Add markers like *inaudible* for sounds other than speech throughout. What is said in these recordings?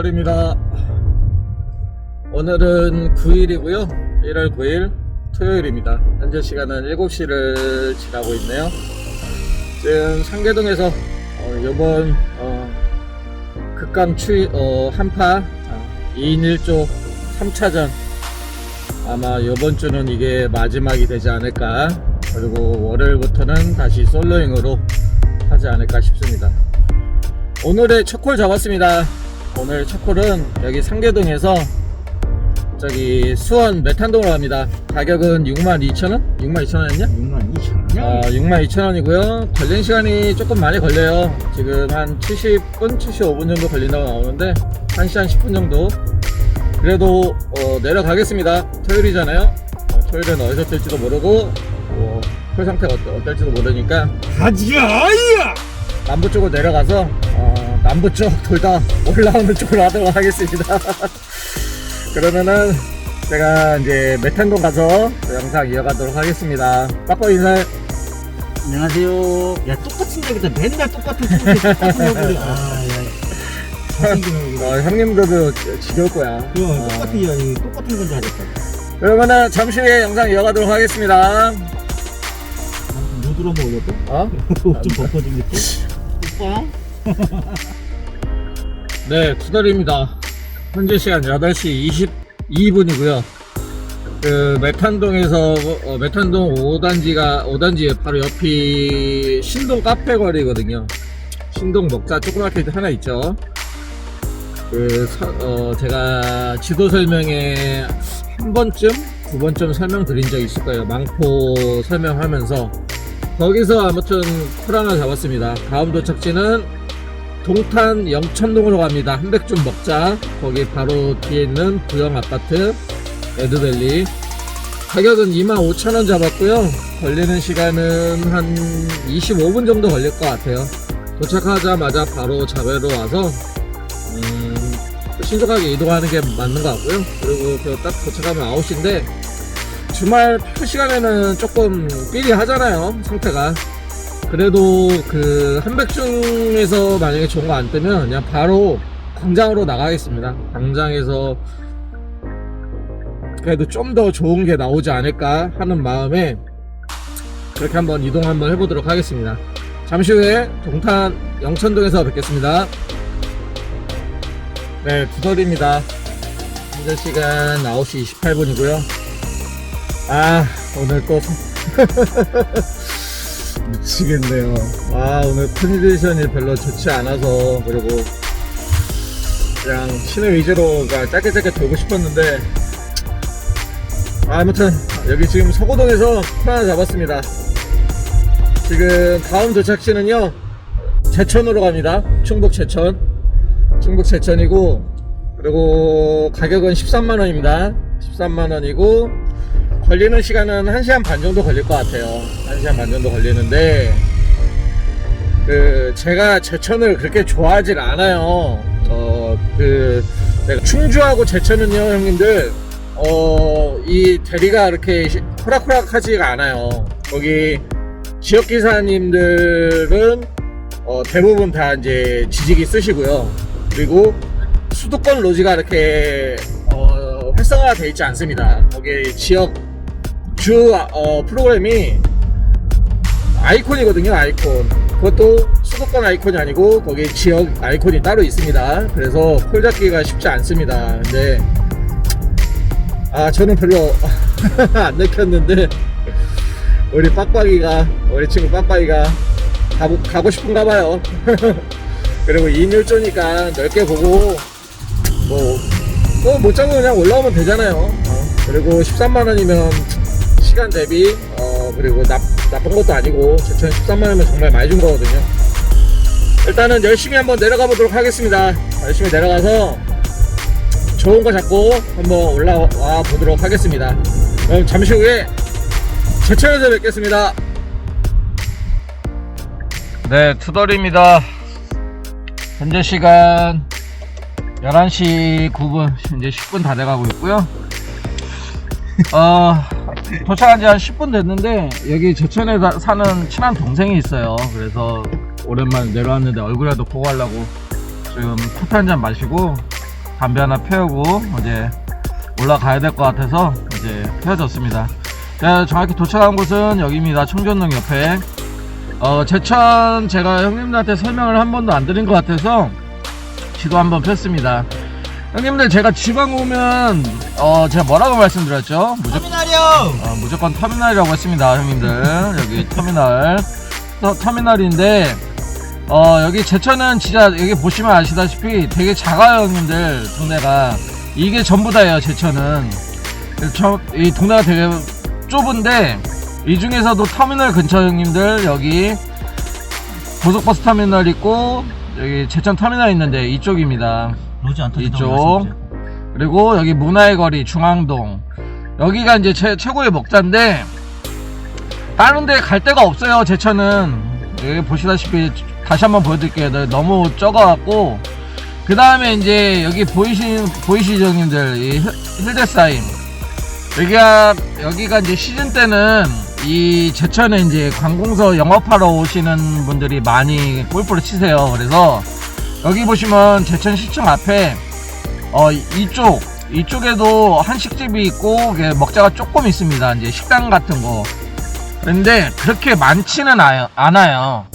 투덜입니다. 오늘은 9일이고요. 1월 9일 토요일입니다. 현재 시간은 7시를 지나고 있네요. 지금 상계동에서 어, 이번 어, 극강 추위 어, 한파 어, 2인 1조 3차전 아마 이번 주는 이게 마지막이 되지 않을까 그리고 월요일부터는 다시 솔로잉으로 하지 않을까 싶습니다. 오늘의 첫콜 잡았습니다. 오늘 첫 콜은 여기 상계동에서 저기 수원 메탄동으로 갑니다. 가격은 62,000원? 62,000원이었냐? 6만 2천 원. 어, 62,000원이고요. 걸린 시간이 조금 많이 걸려요. 지금 한 70분, 75분 정도 걸린다고 나오는데 1시간 10분 정도. 그래도 어, 내려가겠습니다. 토요일이잖아요. 어, 토요일은 어디서 뜰지도 모르고 뭐, 콜 상태가 어떨, 어떨지도 모르니까 가지야 아이야. 남부 쪽으로 내려가서 어, 남부 쪽 돌다 올라오는 쪽으로 하도록 하겠습니다. *laughs* 그러면은 제가 이제 메탄동 가서 영상 이어가도록 하겠습니다. 빠빠 인사해. 안녕하세요. 야 똑같은 적이다. 맨날 똑같은 소리 똑같은 *laughs* 얼굴이. 아 야. 잘생긴 얼굴. 어, 형님들도 지- 지겨울 거야. 그 어, 똑같은 야 이거 똑같은 건줄 알았다. 그러면은 잠시 후에 영상 이어가도록 하겠습니다. 누드로 한번 올려도? 어? *laughs* 좀 덮어주겠지? 오빠? *laughs* 네, 투덜입니다. 현재 시간 8시 22분이고요. 그 메탄동에서 어, 메탄동 5단지가 5단지에 바로 옆이 신동 카페 거리거든요. 신동 먹자 초코마켓 하나 있죠. 그 서- 어, 제가 지도 설명에 한 번쯤 두 번쯤 설명드린 적 있을 거예요. 망포 설명하면서 거기서 아무튼 쿨 하나 잡았습니다. 다음 도착지는 동탄 영천동으로 갑니다. 한백준 먹자. 거기 바로 뒤에 있는 부영 아파트 에드밸리. 가격은 25,000원 잡았고요. 걸리는 시간은 한 25분 정도 걸릴 것 같아요. 도착하자마자 바로 자배로 와서 음, 신속하게 이동하는 게 맞는 것 같고요. 그리고 그딱 도착하면 9시인데 주말 표 시간에는 조금 삐리 하잖아요. 상태가. 그래도 그 한백중에서 만약에 좋은 거 안 뜨면 그냥 바로 광장으로 나가겠습니다. 광장에서 그래도 좀 더 좋은 게 나오지 않을까 하는 마음에 그렇게 한번 이동 한번 해보도록 하겠습니다. 잠시 후에 동탄 영천동에서 뵙겠습니다. 네, 두덜입니다. 현재 시간 9시 28분이고요. 아, 오늘 또 *laughs* 미치겠네요. 아, 오늘 컨디션이 별로 좋지 않아서, 그리고, 그냥 시내 위주로 그냥 짧게 짧게 돌고 싶었는데, 아, 아무튼, 여기 지금 서고동에서 콜 하나 잡았습니다. 지금 다음 도착지는요, 제천으로 갑니다. 충북 제천. 충북 제천이고, 그리고 가격은 13만 원입니다. 13만 원이고, 걸리는 시간은 1시간 반 정도 걸릴 것 같아요. 1시간 반 정도 걸리는데, 그, 제가 제천을 그렇게 좋아하질 않아요. 어, 그, 내가 충주하고 제천은요, 형님들, 어, 이 대리가 이렇게 시- 호락호락하지가 않아요. 거기 지역기사님들은 어, 대부분 다 이제 지직이 쓰시고요. 그리고 수도권 로지가 이렇게 어, 활성화가 되어 있지 않습니다. 거기 지역 주 어, 프로그램이 아이콘이거든요, 아이콘. 그것도 수도권 아이콘이 아니고 거기 지역 아이콘이 따로 있습니다. 그래서 콜 잡기가 쉽지 않습니다. 근데 아 저는 별로 *laughs* 안 느꼈는데 우리 빡빡이가 우리 친구 빡빡이가 가고, 가고 싶은가 봐요. *laughs* 그리고 2일조니까 넓게 보고 뭐또못 잡으면 그냥 올라오면 되잖아요. 어, 그리고 13만 원이면 시간 대비 어 그리고 나, 나쁜 것도 아니고 제천 13만 원이면 정말 많이 준 거거든요. 일단은 열심히 한번 내려가 보도록 하겠습니다. 열심히 내려가서 좋은 거 잡고 한번 올라와 보도록 하겠습니다. 그럼 잠시 후에 제천에서 뵙겠습니다. 네, 투덜입니다. 현재 시간 11시 9분, 이제 10분 다 돼가고 있고요. 어, 도착한 지 한 10분 됐는데, 여기 제천에 사- 사는 친한 동생이 있어요. 그래서 오랜만에 내려왔는데 얼굴이라도 보고 가려고 지금 커피 한 잔 마시고 담배 하나 피우고 이제 올라가야 될 것 같아서 이제 헤어졌습니다. 자, 정확히 도착한 곳은 여기입니다. 청전동 옆에. 어, 제천 제가 형님들한테 설명을 한 번도 안 드린 것 같아서 지도 한번 폈습니다. 형님들 제가 지방 오면 어 제가 뭐라고 말씀드렸죠? 무조건 터미널이요! 어, 무조건 터미널이라고 했습니다, 형님들. 여기 터미널. 터, 터미널인데, 어, 여기 제천은 진짜 여기 보시면 아시다시피 되게 작아요, 형님들. 동네가. 이게 전부 다예요, 제천은. 저, 이 동네가 되게 좁은데, 이 중에서도 터미널 근처 형님들, 여기 고속버스 터미널 있고, 여기 제천 터미널 있는데, 이쪽입니다. 로지 안 이쪽. 그리고 여기 문화의 거리 중앙동. 여기가 이제 최, 최고의 먹자인데 다른 데 갈 데가 없어요 제천은 여기 보시다시피 다시 한번 보여드릴게요. 네, 너무 적어갖고. 그 다음에 이제 여기 보이신 보이시죠 형님들 이 힐- 힐데사임. 여기가 여기가 이제 시즌 때는 이 제천에 이제 관공서 영업하러 오시는 분들이 많이 골프를 치세요. 그래서 여기 보시면 제천 시청 앞에 어 이- 이쪽 이쪽에도 한식집이 있고 먹자가 조금 있습니다. 이제 식당 같은 거. 근데 그렇게 많지는 아- 않아요.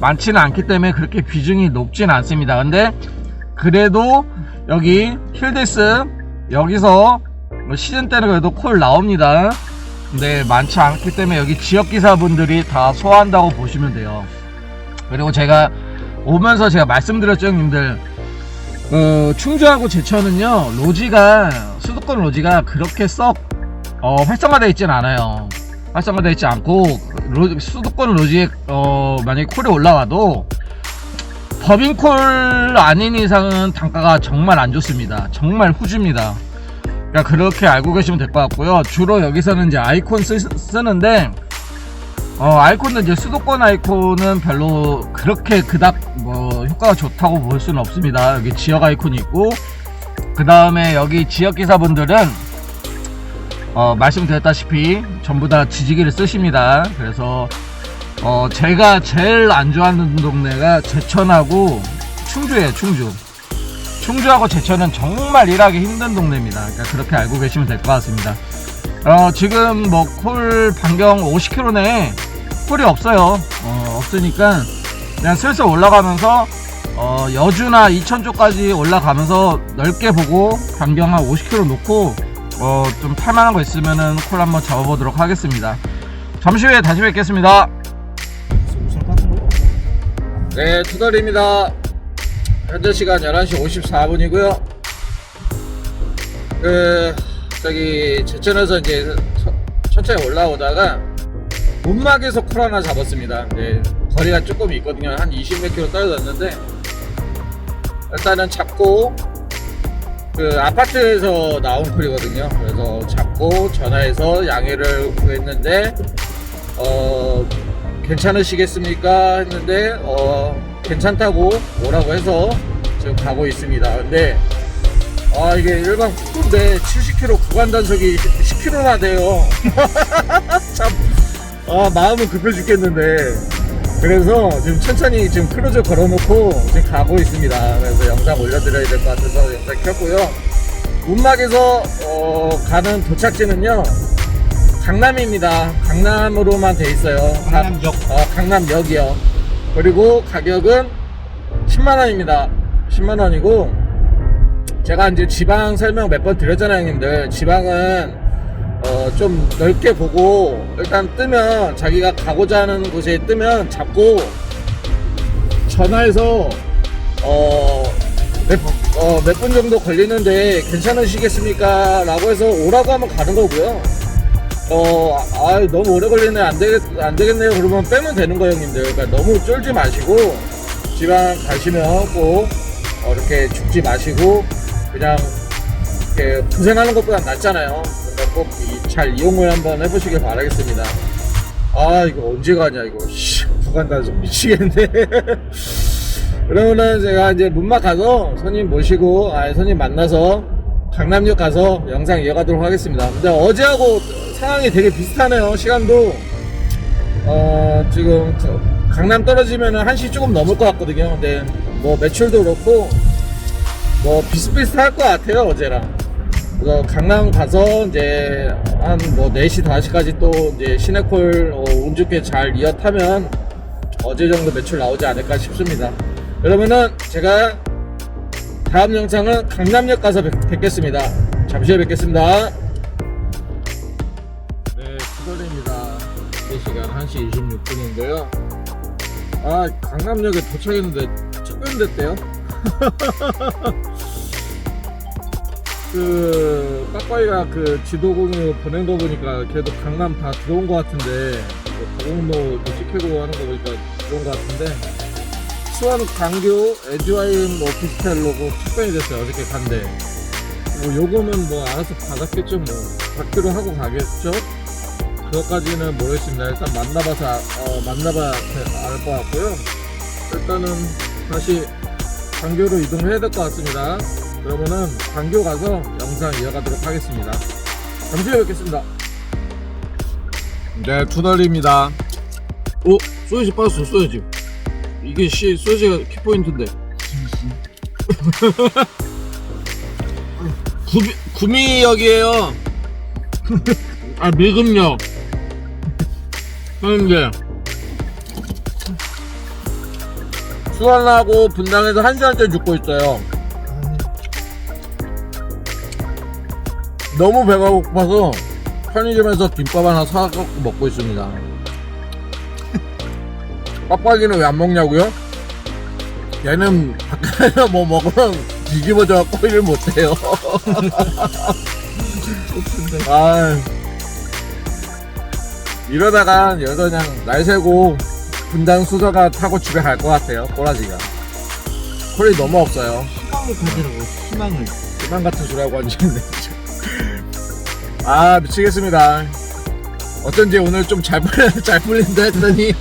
많지는 않기 때문에 그렇게 비중이 높진 않습니다. 근데 그래도 여기 힐데스 여기서 뭐 시즌 때는 그래도 콜 나옵니다. 근데 많지 않기 때문에 여기 지역 기사분들이 다 소화한다고 보시면 돼요. 그리고 제가 오면서 제가 말씀드렸죠 형님들. 어, 충주하고 제천은요 로지가 수도권 로지가 그렇게 썩 어, 활성화되어 있진 않아요. 활성화되어 있지 않고 로- 수도권 로지에 어, 만약에 콜이 올라와도 법인콜 아닌 이상은 단가가 정말 안 좋습니다. 정말 후지입니다. 그러니까 그렇게 알고 계시면 될 것 같고요. 주로 여기서는 이제 아이콘 쓰, 쓰는데 어, 아이콘은 이제 수도권 아이콘은 별로 그렇게 그닥 뭐 효과가 좋다고 볼 수는 없습니다. 여기 지역 아이콘이 있고 그 다음에 여기 지역 기사분들은 어, 말씀드렸다시피 전부 다 지지기를 쓰십니다. 그래서 어, 제가 제일 안 좋아하는 동네가 제천하고 충주예요. 충주. 충주하고 제천은 정말 일하기 힘든 동네입니다. 그러니까 그렇게 알고 계시면 될 것 같습니다. 어, 지금 뭐 콜 반경 50km 내에 콜이 없어요. 어, 없으니까 그냥 슬슬 올라가면서 어, 여주나 이천 쪽까지 올라가면서 넓게 보고 반경 한 50km 놓고 어, 좀 탈만한 거 있으면은 콜 한번 잡아보도록 하겠습니다. 잠시 후에 다시 뵙겠습니다. 네, 투덜입니다. 현재 시간 11시 54분이고요. 그, 저기, 제천에서 이제 서- 천천히 올라오다가 문막에서 콜 하나 잡았습니다. 네, 거리가 조금 있거든요. 한 20몇 킬로 떨어졌는데, 일단은 잡고, 그 아파트에서 나온 콜이거든요. 그래서 잡고 전화해서 양해를 구했는데, 어, 괜찮으시겠습니까? 했는데, 어, 괜찮다고 오라고 해서 지금 가고 있습니다. 근데, 아, 이게 일반 후인데 70km 구간 단속이 10km나 돼요. *laughs* 참, 아, 마음은 급해 죽겠는데. 그래서 지금 천천히 지금 크루즈 걸어놓고 지금 가고 있습니다. 그래서 영상 올려드려야 될 것 같아서 영상 켰고요. 운막에서 어, 가는 도착지는요. 강남입니다. 강남으로만 돼 있어요. 강남역. 어, 강남역이요. 그리고 가격은 10만 원입니다. 10만 원이고, 제가 이제 지방 설명 몇 번 드렸잖아요, 형님들. 지방은, 어, 좀 넓게 보고, 일단 뜨면, 자기가 가고자 하는 곳에 뜨면 잡고, 전화해서, 어, 몇, 어, 몇 분 정도 걸리는데 괜찮으시겠습니까? 라고 해서 오라고 하면 가는 거고요. 어, 아, 너무 오래 걸리네. 안 되겠, 안 되겠네요. 그러면 빼면 되는 거예요, 형님들. 그러니까 너무 쫄지 마시고, 지방 가시면 꼭, 어, 이렇게 죽지 마시고, 그냥, 이렇게 고생하는 것보다 낫잖아요. 그러니까 꼭 잘 이용을 한번 해보시길 바라겠습니다. 아, 이거 언제 가냐, 이거. 씨, 부간 단속 미치겠네. *laughs* 그러면은 제가 이제 문막 가서 손님 모시고, 아, 손님 만나서 강남역 가서 영상 이어가도록 하겠습니다. 근데 어제하고 상황이 되게 비슷하네요. 시간도 어 지금 그 강남 떨어지면은 1시 조금 넘을 것 같거든요. 근데 뭐 매출도 그렇고 뭐 비슷비슷할 것 같아요 어제랑 그래서 강남 가서 이제 한 뭐 4시 5시까지 또 이제 시내콜 어, 운 좋게 잘 이어 타면 어제 정도 매출 나오지 않을까 싶습니다. 그러면은 제가 다음 영상은 강남역 가서 뵙, 뵙겠습니다. 잠시 후에 뵙겠습니다. 네 수돌입니다. 4시간 1시 26분인데요. 아 강남역에 도착했는데 측면됐대요 *laughs* 그 빠빠이가 그 지도 공유 보낸 거 보니까 그래도 강남 다 들어온 거 같은데 그 도공로 찍히고 하는 거 보니까 들어온 거 같은데. 수원 광교 에듀아임 오피스텔로 그 측정이 됐어요 어저께 간대. 뭐 요거는 뭐 알아서 받았겠죠 뭐. 받기로 하고 가겠죠? 그것까지는 모르겠습니다. 일단 만나봐서 아- 어, 만나봐야 알 것 같고요. 일단은 다시 광교로 이동해야 될 것 같습니다 그러면은 광교 가서 영상 이어가도록 하겠습니다. 잠시 후에 뵙겠습니다. 네, 투덜입니다. 오, 소이지 빠졌어, 소이지. 이게 씨, 소이지가 키포인트인데. *laughs* 구미, 구미역이에요. *laughs* 아, 미금역. 현재. 수원하고 분당에서 한 시간째 죽고 있어요. 너무 배가 고파서 편의점에서 김밥 하나 사갖고 먹고 있습니다. *laughs* 빡빡이는 왜 안 먹냐고요? 얘는 밖에서 뭐 먹으면 뒤집어져갖고 일을 못해요. *laughs* 아, 이러다가 여기서 그냥 날 새고 분당 수저가 타고 집에 갈 것 같아요. 꼬라지가. 콜이 너무 없어요. 희망을 가지라고 희망을 희망 같은 소리 하고 앉아있네. 아, 미치겠습니다. 어쩐지 오늘 좀 잘 풀려, *laughs* 잘 풀린다 했더니. *laughs*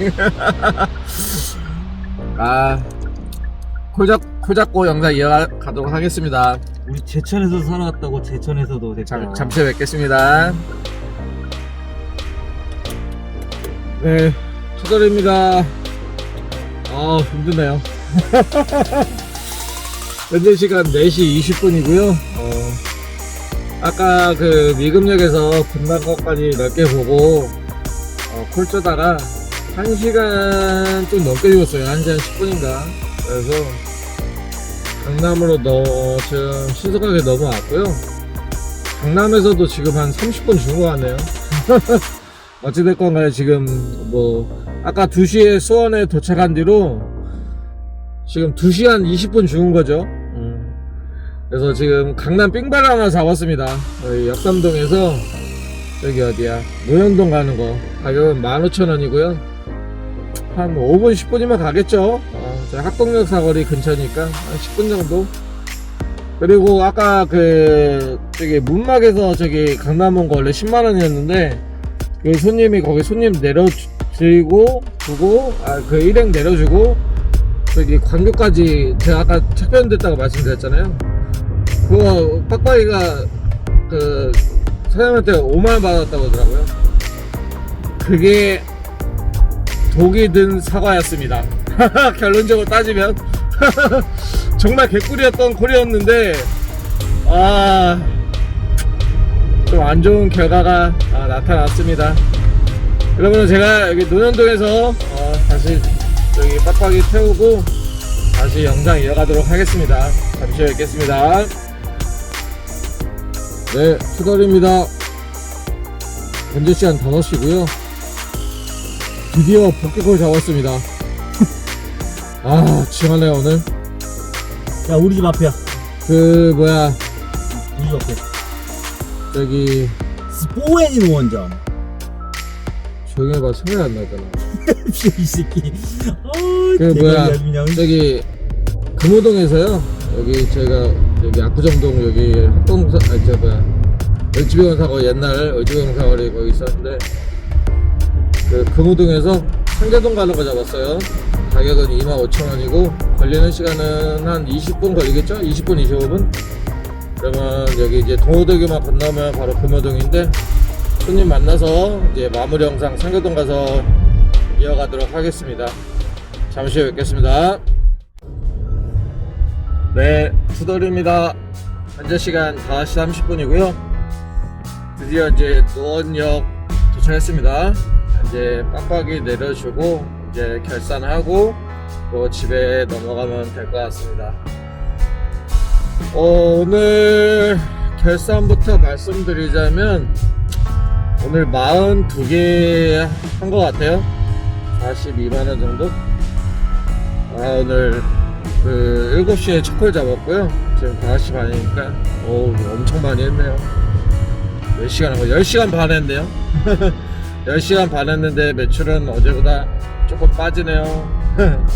아, 콜, 잡, 콜 잡고 영상 이어가도록 하겠습니다. 우리 제천에서 살아왔다고 제천에서도 됐잖아 잠, 잠시 뵙겠습니다. 네, 투덜입니다. 아, 힘드네요. *laughs* 현재 시간 4시 20분이고요. 어, 아까 그 미금역에서 분당 것까지 넓게 보고 어, 콜 쪼다가 1시간 좀 넘게 죽었어요. 1시간 10분인가. 그래서 강남으로 너 지금 신속하게 넘어왔고요. 강남에서도 지금 한 30분 죽은 것 같네요. 어찌됐건 간에 지금 뭐 아까 2시에 수원에 도착한 뒤로 지금 2시 한 20분 죽은 거죠. 음. 그래서 지금 강남 삥발 하나 잡았습니다. 여기 역삼동에서 여기 어디야 노현동 가는 거 가격은 15,000원이고요. 한 5분 10분이면 가겠죠. 어, 저희 학동역 사거리 근처니까 한 10분 정도. 그리고 아까 그 저기 문막에서 저기 강남 온 거 원래 10만 원이었는데 그 손님이 거기 손님 내려드리고 두고 아 그 일행 내려주고 저기 광교까지 제가 아까 착변됐다고 말씀드렸잖아요. 그거 빡빡이가 그 사장님한테 5만 원 받았다고 하더라고요. 그게 독이 든 사과였습니다. *laughs* 결론적으로 따지면 *laughs* 정말 개꿀이었던 콜이었는데 아. 좀 안 좋은 결과가 아, 나타났습니다. 여러분 제가 여기 논현동에서 어, 다시 여기 빡빡이 태우고 다시 영상 이어가도록 하겠습니다. 잠시 후에 뵙겠습니다. 네, 수달입니다. 현재 시간 5시고요. 드디어 복귀콜 잡았습니다. *laughs* 아, 지하네요 오늘. 야 우리 집 앞이야 그 뭐야 우리 집 앞에 저기 스포엔인 원점 조용히 해봐 생각이 안 나잖아. *laughs* 이 새끼 어, 그 뭐야 개발이야, 그냥. 저기 금호동에서요 여기 저희가 여기 압구정동 여기 합동사 아니 저 뭐야 을지병원 사고 옛날 을지병원 사거리 거기 있었는데 그 금호동에서 상계동 가는 거 잡았어요. 가격은 25,000원이고 걸리는 시간은 한 20분 걸리겠죠? 20분 25분? 그러면 여기 이제 동호대교만 건너면 바로 금호동인데 손님 만나서 이제 마무리 영상 상계동 가서 이어가도록 하겠습니다. 잠시 후에 뵙겠습니다 네, 투덜입니다. 현재 시간 5시 30분이고요. 드디어 이제 노원역 도착했습니다. 이제 빡빡이 내려주고 이제 결산하고 또 집에 넘어가면 될 것 같습니다. 어, 오늘 결산부터 말씀드리자면 오늘 42개 한 것 같아요. 42만원 정도? 아, 오늘 그 7시에 첫콜 잡았고요. 지금 5시 반이니까 오 엄청 많이 했네요. 몇 시간 한 거? 10시간 반 했네요. *laughs* 10시간 반 했는데 매출은 어제보다 조금 빠지네요. *laughs*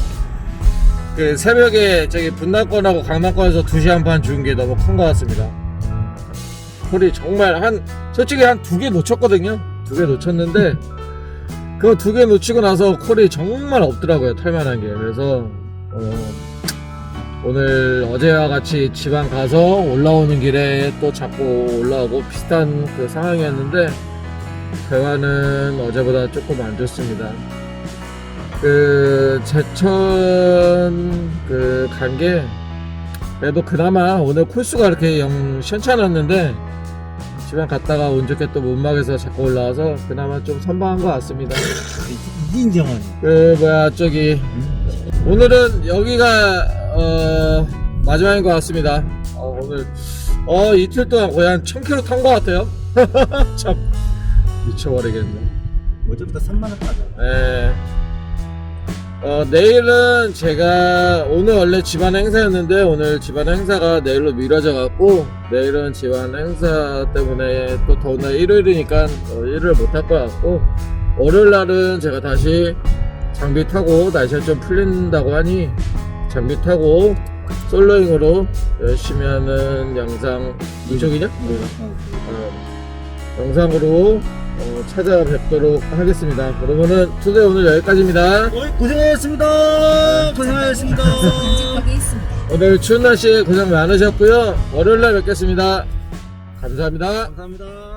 그 새벽에 저기 분당권하고 강남권에서 2시간 반 준 게 너무 큰 것 같습니다. 콜이 정말 한 솔직히 한 두 개 놓쳤거든요. 두 개 놓쳤는데 그 두 개 놓치고 나서 콜이 정말 없더라고요. 탈만한 게. 그래서 어, 오늘 어제와 같이 지방 가서 올라오는 길에 또 잡고 올라오고 비슷한 그 상황이었는데 결과는 어제보다 조금 안 좋습니다. 그 제천 그 간 게 그래도 그나마 오늘 콜수가 이렇게 영 시원찮았는데 지방 갔다가 운 좋게 또 문막에서 잡고 올라와서 그나마 좀 선방한 것 같습니다. 이인정은. 그 뭐야 저기 오늘은 여기가 어 마지막인 것 같습니다. 어, 오늘 어 이틀 동안 거의 한 1000km 탄 것 같아요. *laughs* 참 미쳐버리겠네. 어제부터 3만원 빠져. 예. 어, 내일은 제가 오늘 원래 집안 행사였는데 오늘 집안 행사가 내일로 미뤄져 갖고 내일은 집안 행사 때문에 또 더군다나 일요일이니까 어, 일을 못 할 것 같고 월요일 날은 제가 다시 장비 타고 날씨가 좀 풀린다고 하니 장비 타고 솔로잉으로 열심히 하는 영상 이쪽이냐? 어, 영상으로 어, 찾아뵙도록 하겠습니다. 그러면은 투데이 오늘 여기까지입니다. 어이, 고생하셨습니다. 고생하셨습니다. *laughs* 인증하게 있습니다. 오늘 추운 날씨에 고생 많으셨고요. 월요일 날 뵙겠습니다. 감사합니다. 감사합니다.